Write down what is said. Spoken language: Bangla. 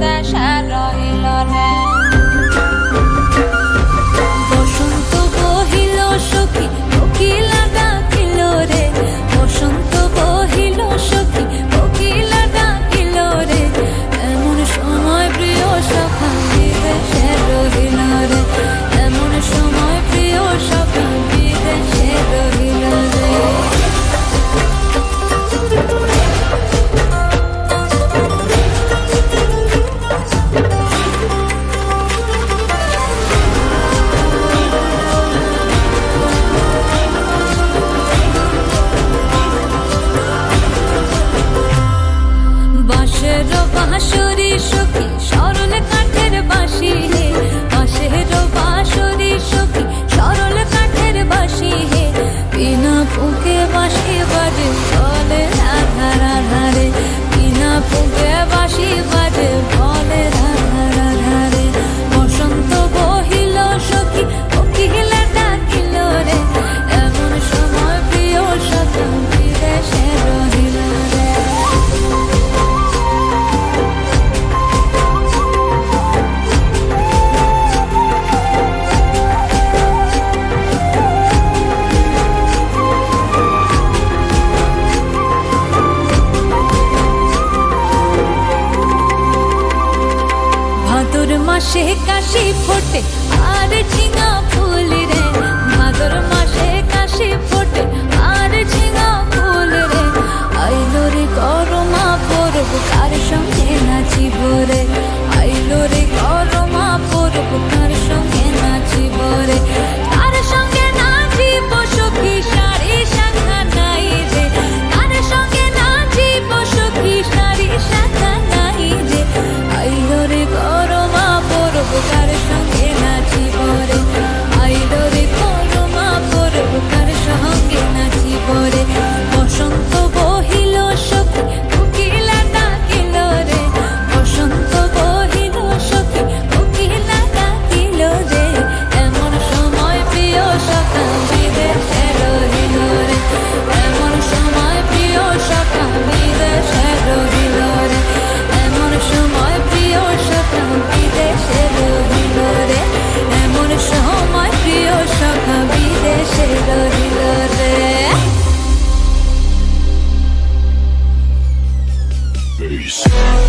হতাশা রহিল না শাশুড়ি সুখী সরল কাঠের বাসি মাসে কাশি ফোটে আর ঝিঙা ফুল রে। মাগর মাসে কাশি ফোটে আর ঝিঙা peace.